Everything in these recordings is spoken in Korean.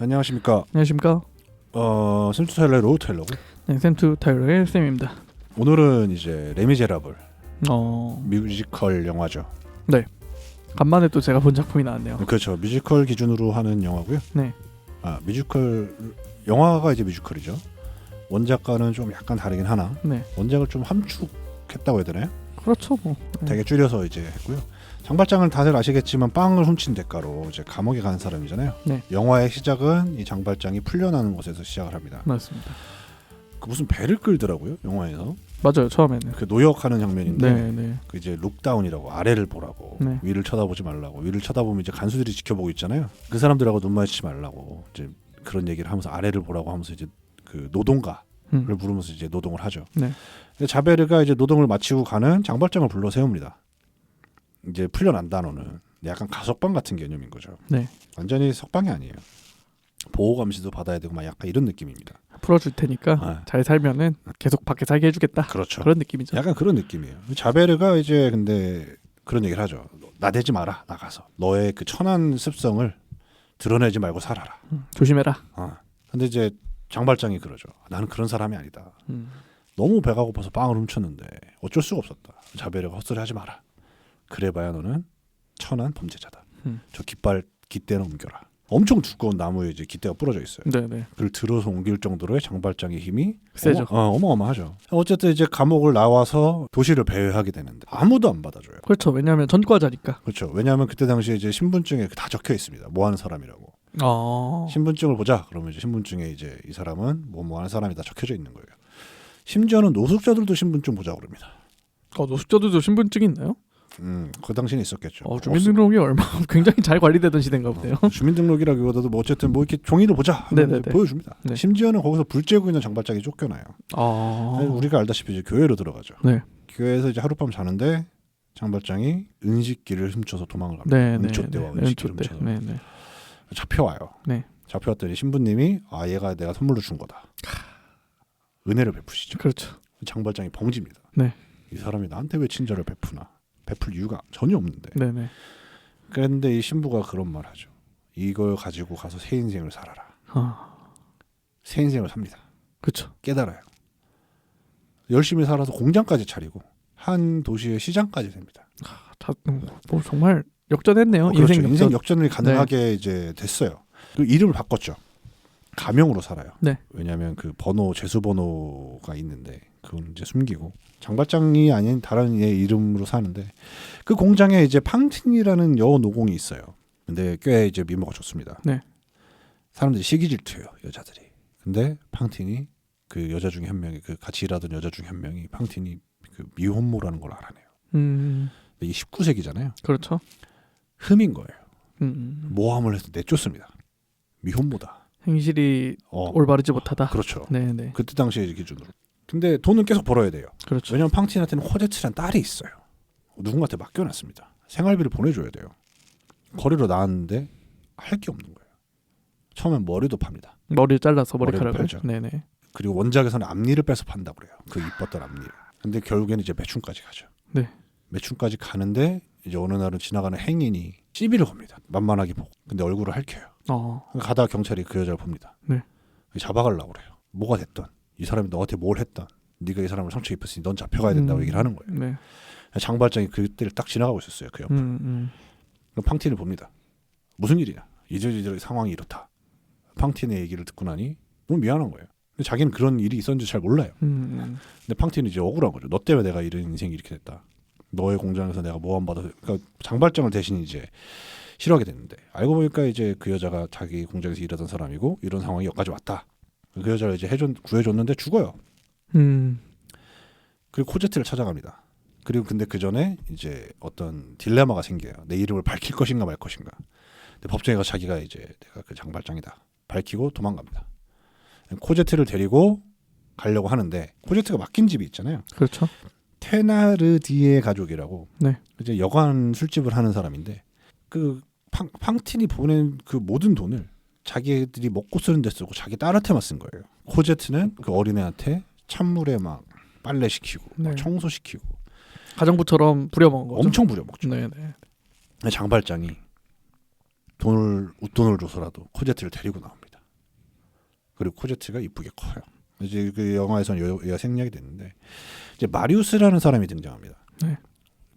안녕하십니까. 안녕하십니까. 어, 샘투 타일러의 로우 타일러고 네, 샘투 타일러의 쌤입니다. 오늘은 이제 레미제라블 어, 뮤지컬 영화죠. 간만에 또 제가 본 작품이 나왔네요. 그렇죠. 뮤지컬 기준으로 하는 영화고요. 네. 아, 뮤지컬 영화가 이제 뮤지컬이죠. 원작과는 좀 약간 다르긴 하나 네, 원작을 좀 함축했다고 해야 되나요? 그렇죠 뭐. 네. 되게 줄여서 이제 했고요. 장발장을 다들 아시겠지만 빵을 훔친 대가로 이제 감옥에 간 사람이잖아요. 네. 영화의 시작은 이 장발장이 풀려나는 곳에서 시작을 합니다. 맞습니다. 그 무슨 배를 끌더라고요 영화에서 맞아요. 처음에는. 그 노역하는 장면인데 네, 네, 그 이제 룩다운이라고 아래를 보라고 네. 위를 쳐다보지 말라고 위를 쳐다보면 이제 간수들이 지켜보고 있잖아요. 그 사람들하고 눈 마주치지 말라고 이제 그런 얘기를 하면서 아래를 보라고 하면서 이제 그 노동가를 음. 부르면서 이제 노동을 하죠. 네. 근데 자베르가 이제 노동을 마치고 가는 장발장을 불러 세웁니다. 이제 풀려난다너는 약간 가석방 같은 개념인 거죠. 네. 완전히 석방이 아니에요. 보호 감시도 받아야 되고 막 약간 이런 느낌입니다. 풀어줄 테니까 아. 잘 살면은 계속 밖에 살게 해주겠다. 그렇죠. 그런 느낌이죠. 약간 그런 느낌이에요. 자베르가 이제 근데 그런 얘기를 하죠. 나대지 마라 나가서 너의 그 천한 습성을 드러내지 말고 살아라. 음, 조심해라. 어. 근데 이제 장발장이 그러죠. 나는 그런 사람이 아니다. 음. 너무 배가 고파서 빵을 훔쳤는데 어쩔 수가 없었다. 자베르가 헛소리 하지 마라. 그래봐야 너는 천한 범죄자다. 음. 저 깃발 깃대는 옮겨라. 엄청 두꺼운 나무에 이제 깃대가 부러져 있어요. 네, 네. 그걸 들어서 옮길 정도로의 장발장의 힘이 세죠. 어마, 어, 어마 어 마하죠. 어쨌든 이제 감옥을 나와서 도시를 배회하게 되는데 아무도 안 받아줘요. 그렇죠. 왜냐하면 전과자니까. 그렇죠. 왜냐하면 그때 당시에 이제 신분증에 다 적혀 있습니다. 뭐 하는 사람이라고. 어. 신분증을 보자. 그러면 이제 신분증에 이제 이 사람은 뭐뭐 하는 사람이 다 적혀져 있는 거예요. 심지어는 노숙자들도 신분증 보자 그럽니다. 어, 노숙자들도 신분증 있나요? 음, 그 당시에는 있었겠죠. 어, 주민등록이 얼마 굉장히 잘 관리되던 시대인가 보네요. 어, 주민등록이라기보다도 뭐 어쨌든 뭐 이렇게 종이를 보자 보여줍니다. 네. 심지어는 거기서 불 쬐고 있는 장발장이 쫓겨나요. 아. 우리가 알다시피 이제 교회로 들어가죠. 네. 교회에서 이제 하룻밤 자는데 장발장이 은식기를 훔쳐서 도망을 갑니다. 네, 네. 은총대와 네. 은식기를 네, 네. 잡혀와요. 네. 잡혀왔더니 신부님이 아 얘가 내가 선물로 준 거다. 은혜를 베푸시죠. 그렇죠. 장발장이 벙집니다. 네. 이 사람이 나한테 왜 친절을 베푸나? 베풀 이유가 전혀 없는데. 네, 네. 그런데 이 신부가 그런 말 하죠. 이걸 가지고 가서 새 인생을 살아라. 아. 새 인생을 삽니다. 그렇죠. 깨달아요. 열심히 살아서 공장까지 차리고 한 도시의 시장까지 됩니다. 다, 음, 뭐 정말 역전했네요. 어, 그렇죠. 인생 역전. 인생 역전 이 가능하게 이제 됐어요. 그 이름을 바꿨죠. 가명으로 살아요. 네. 왜냐하면 그 번호 재수 번호가 있는데 그건 이제 숨기고 장발장이 아닌 다른 애 이름으로 사는데 그 공장에 이제 팡틴이라는 여우 노공이 있어요. 근데 꽤 이제 미모가 좋습니다. 네. 사람들이 시기 질투해요 여자들이. 근데 팡틴이 그 여자 중에 한 명이 그 같이 일하던 여자 중에 한 명이 팡틴이 그 미혼모라는 걸 알아내요. 음, 근데 이 19세기잖아요. 그렇죠. 흠인 거예요. 음, 모함을 해서 내쫓습니다. 미혼모다. 행실이 어, 올바르지 못하다. 그렇죠. 네, 네. 그때 당시의 기준으로. 근데 돈은 계속 벌어야 돼요. 그렇죠. 왜냐면 팡틴한테는 호제츠란 딸이 있어요. 누군가한테 맡겨놨습니다. 생활비를 보내줘야 돼요. 거리로 나왔는데 할 게 없는 거예요. 처음엔 머리도 팝니다. 머리를 잘라서 머리카락을. 펴죠. 네, 네. 그리고 원작에서는 앞니를 빼서 판다고 그래요. 그 이뻤던 앞니를. 근데 결국에는 이제 매춘까지 가죠. 네. 매춘까지 가는데 이제 어느 날은 지나가는 행인이 시비를 겁니다. 만만하게 보고. 근데 얼굴을 핥혀요. 어, 가다가 경찰이 그 여자를 봅니다. 네. 잡아가려고 그래요. 뭐가 됐던 이 사람이 너한테 뭘 했던 네가 이 사람을 상처 입혔으니 넌 잡혀가야 된다고 음, 얘기를 하는 거예요. 네. 장발장이 그때를 딱 지나가고 있었어요. 그 옆을. 음, 음. 그럼 팡틴을 봅니다. 무슨 일이냐? 이저저저 상황이 이렇다. 팡틴의 얘기를 듣고 나니 너무 미안한 거예요. 근데 자기는 그런 일이 있었는지 잘 몰라요. 음, 음. 근데 팡틴은 이제 억울한 거죠. 너 때문에 내가 이런 인생이 이렇게 됐다. 너의 공장에서 내가 모함 받아서 그러니까 장발장을 대신 이제 싫어하게 됐는데 알고 보니까 이제 그 여자가 자기 공장에서 일하던 사람이고 이런 상황이 여기까지 왔다. 그 여자를 이제 해줬 구해줬는데 죽어요. 음, 그리고 코제트를 찾아갑니다. 그리고 근데 그 전에 이제 어떤 딜레마가 생겨요. 내 이름을 밝힐 것인가 말 것인가. 근데 법정에 가 자기가 이제 내가 그 장발장이다. 밝히고 도망갑니다. 코제트를 데리고 가려고 하는데 코제트가 맡긴 집이 있잖아요. 그렇죠. 테나르디에 가족이라고 네. 이제 여관 술집을 하는 사람인데 그 팡, 팡틴이 보낸 그 모든 돈을 자기들이 먹고 쓰는 데 쓰고 자기 딸한테만 쓴 거예요. 코제트는 그 어린애한테 찬물에 막 빨래 시키고 네. 청소 시키고 가정부처럼 부려먹은 거죠. 엄청 부려먹죠. 네, 네. 장발장이 돈을 웃돈을 줘서라도 코제트를 데리고 나옵니다. 그리고 코제트가 이쁘게 커요. 이제 그 영화에서는 여- 얘가 생략이 됐는데 이제 마리우스라는 사람이 등장합니다. 네.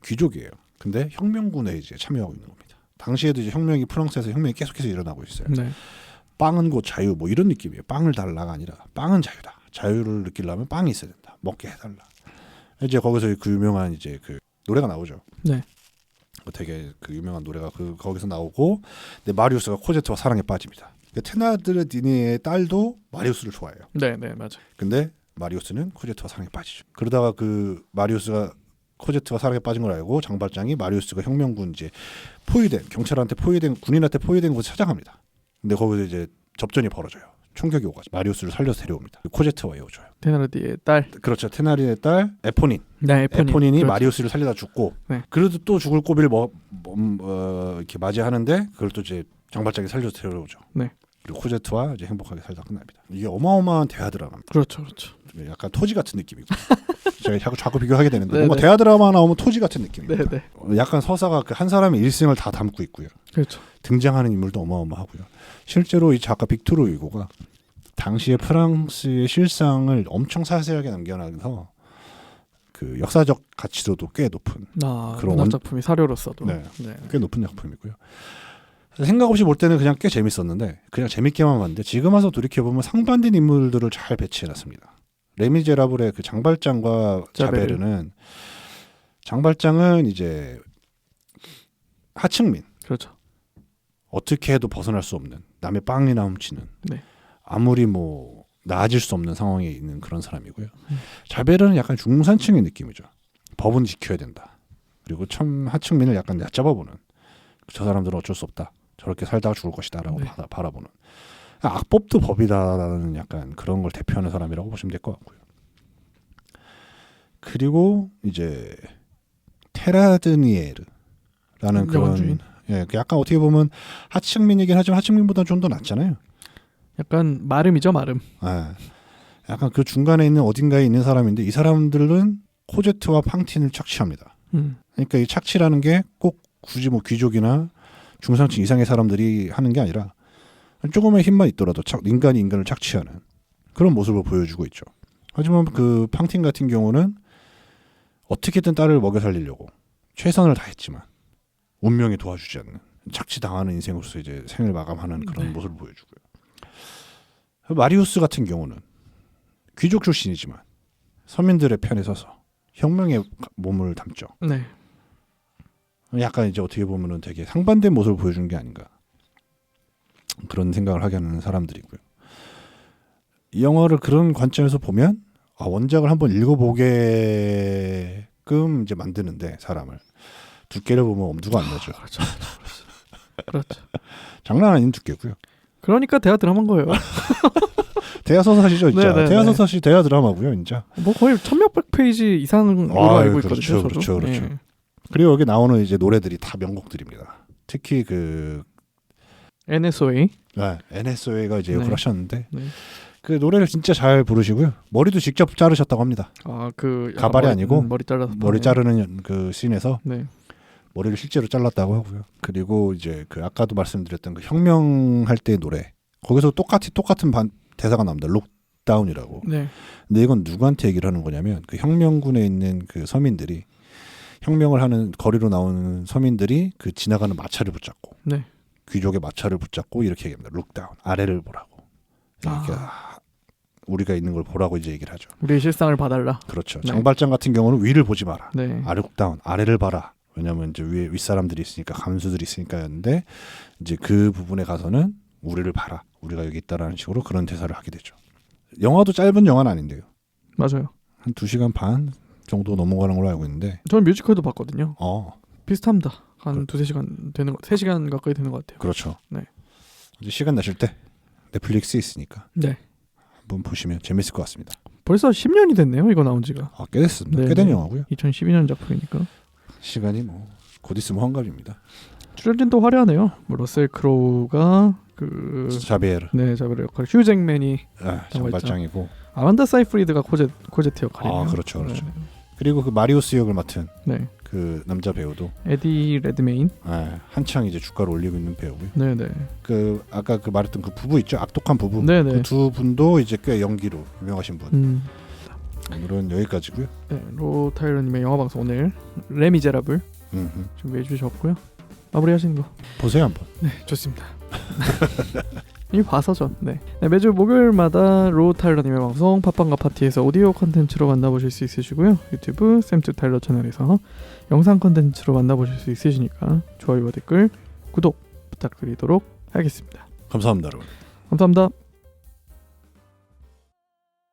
귀족이에요. 근데 혁명군에 이제 참여하고 있는 겁니다. 당시에도 이제 혁명이 프랑스에서 혁명이 계속해서 일어나고 있어요. 네. 빵은 곧 자유 뭐 이런 느낌이에요. 빵을 달라가 아니라 빵은 자유다. 자유를 느끼려면 빵이 있어야 된다. 먹게 해달라. 이제 거기서 그 유명한 이제 그 노래가 나오죠. 네. 그 되게 그 유명한 노래가 그 거기서 나오고 근데 마리우스가 코제트와 사랑에 빠집니다. 그 테나드르디니의 딸도 마리우스를 좋아해요. 네, 네, 맞아. 근데 마리우스는 코제트와 사랑에 빠지죠. 그러다가 그 마리우스가 코제트와 사랑에 빠진 걸 알고 장발장이 마리우스가 혁명군 이제 포위된 경찰한테 포위된 군인한테 포위된 곳에 찾아갑니다. 근데 거기서 이제 접전이 벌어져요. 총격이 오가지고 마리우스를 살려서 데려옵니다. 코제트와 이어져요. 테나르디의 딸. 그렇죠. 테나리의 딸 에포닌. 네, 에포닌. 에포닌이 그렇죠. 마리우스를 살려다 죽고 네. 그래도 또 죽을 고비를 뭐, 뭐, 음, 어, 이렇게 맞이하는데 그걸 또 이제 장발장이 살려서 데려오죠. 네. 그리고 코제트와 이제 행복하게 살다 끝납니다. 이게 어마어마한 대화 드라마입니다. 그렇죠, 그렇죠. 약간 토지 같은 느낌이고 제가 자꾸 자꾸 비교하게 되는데 네네. 뭔가 대화 드라마 나오면 토지 같은 느낌입니다. 네, 네. 어, 약간 서사가 그 한 사람의 일생을 다 담고 있고요. 그렇죠. 등장하는 인물도 어마어마하고요. 실제로 이 작가 빅토르 위고가 당시의 프랑스의 실상을 엄청 자세하게 남겨놔서 그 역사적 가치도도 꽤 높은 아, 그런 원- 작품이 사료로서도. 네. 네. 꽤 높은 작품이고요. 생각 없이 볼 때는 그냥 꽤 재밌었는데 그냥 재밌게만 봤는데 지금 와서 돌이켜 보면 상반된 인물들을 잘 배치해놨습니다. 레미제라블의 그 장발장과 자베르. 자베르는 장발장은 이제 하층민 그렇죠. 어떻게 해도 벗어날 수 없는 남의 빵이나 훔치는 네. 아무리 뭐 나아질 수 없는 상황에 있는 그런 사람이고요. 음. 자베르는 약간 중산층의 느낌이죠. 법은 지켜야 된다. 그리고 참 하층민을 약간 얕잡아보는 저 사람들은 어쩔 수 없다. 저렇게 살다가 죽을 것이다라고 네. 바라, 바라 보는 악법도 법이다라는 약간 그런 걸 대표하는 사람이라고 보시면 될 것 같고요. 그리고 이제 테라드니에르라는 그런. 예, 그 약간 어떻게 보면 하층민이긴 하지만 하층민보다 좀더 낫잖아요. 약간 마름이죠, 마름. 예. 약간 그 중간에 있는 어딘가에 있는 사람인데 이 사람들은 코제트와 팡틴을 착취합니다. 음. 그러니까 이 착취라는 게 꼭 굳이 뭐 귀족이나 중상층 이상의 사람들이 하는 게 아니라 조금의 힘만 있더라도 착- 인간이 인간을 착취하는 그런 모습을 보여주고 있죠. 하지만 그 팡틴 같은 경우는 어떻게든 딸을 먹여 살리려고 최선을 다했지만 운명이 도와주지 않는 착취 당하는 인생으로서 이제 생을 마감하는 그런 네. 모습을 보여주고요. 마리우스 같은 경우는 귀족 출신이지만 서민들의 편에 서서 혁명의 몸을 담죠. 네. 약간 이제 어떻게 보면은 되게 상반된 모습을 보여준 게 아닌가 그런 생각을 하게 하는 사람들이고요. 이 영화를 그런 관점에서 보면 아, 원작을 한번 읽어보게끔 이제 만드는데 사람을 두께를 보면 엄두가 안 나죠. 그렇죠. 그렇죠. 장난 아닌 두께고요. 그러니까 대화 드라마인 거예요. 대하 소설이죠, 진짜. 네네네. 대하 소설이 대하 드라마고요, 진짜. 뭐 거의 천몇백 페이지 이상으로 아유, 알고 그렇죠, 있거든요. 저도. 그렇죠, 그렇죠. 예. 그리고 여기 나오는 이제 노래들이 다 명곡들입니다. 특히 그 NSOA. 네, NSOA가 이제 네. 역을 하셨는데 네. 그 노래를 진짜 잘 부르시고요. 머리도 직접 자르셨다고 합니다. 아 그 가발이 아니고 머리 잘라서 머리 네. 자르는 그 씬에서 네. 머리를 실제로 잘랐다고 하고요. 그리고 이제 그 아까도 말씀드렸던 그 혁명할 때 노래 거기서 똑같이 똑같은 반, 대사가 나옵니다. 록다운이라고. 네. 근데 이건 누구한테 얘기를 하는 거냐면 그 혁명군에 있는 그 서민들이 혁명을 하는 거리로 나오는 서민들이 그 지나가는 마차를 붙잡고 네. 귀족의 마차를 붙잡고 이렇게 얘기합니다. 룩다운 아래를 보라고. 이렇게 아. 우리가 있는 걸 보라고 이제 얘기를 하죠. 우리의 실상을 봐달라. 그렇죠. 네. 장발장 같은 경우는 위를 보지 마라. 네. 아래국다운 아래를 봐라. 왜냐하면 이제 위에 윗사람들이 있으니까 감수들이 있으니까였는데 이제 그 부분에 가서는 우리를 봐라. 우리가 여기 있다라는 식으로 그런 대사를 하게 되죠. 영화도 짧은 영화는 아닌데요. 맞아요. 한두 시간 반 정도 넘어가는 걸로 알고 있는데 저는 뮤지컬도 봤거든요. 어 비슷합니다. 한 그래. 두세 시간 되는 거, 세 시간 가까이 되는 것 같아요. 그렇죠. 네. 이제 시간 나실 때 넷플릭스에 있으니까 네. 한번 보시면 재밌을 것 같습니다. 벌써 10년이 됐네요. 이거 나온 지가. 아, 꽤 됐습니다. 네, 꽤된 네. 영화고요. 2012년 작품이니까. 시간이 뭐 곧 있으면 환갑입니다. 출연진도 화려하네요. 뭐 러셀 크로우가 그 자비에르 네, 자베르 역할, 휴잭맨이 아, 장발장이고 아만다 사이프리드가 코제 코제트 역할이네요. 아, 그렇죠, 그렇죠. 네. 그리고 그 마리우스 역을 맡은 네. 그그 남자 배우도 에디 레드메인. 예, 한창 이제 주가를 올리고 있는 배우고요. 네 네. 그 아까 그 말했던 그 부부 있죠 악독한 부부 네 네. 그 두 분도 이제 꽤 연기로 유명하신 분 음, 오늘은 여기까지고요 네, 로 타일러 님의 영화 방송 오늘 레미제라블 음. 준비해 주셨고요. 마무리하시는 거. 보세요 한번 네, 좋습니다. 이 봐서죠. 네. 네, 매주 목요일마다 로 타일러님의 방송 팟빵과 파티에서 오디오 컨텐츠로 만나보실 수 있으시고요. 유튜브 샘투 타일러 채널에서 영상 컨텐츠로 만나보실 수 있으시니까 좋아요와 댓글, 구독 부탁드리도록 하겠습니다. 감사합니다 여러분 감사합니다.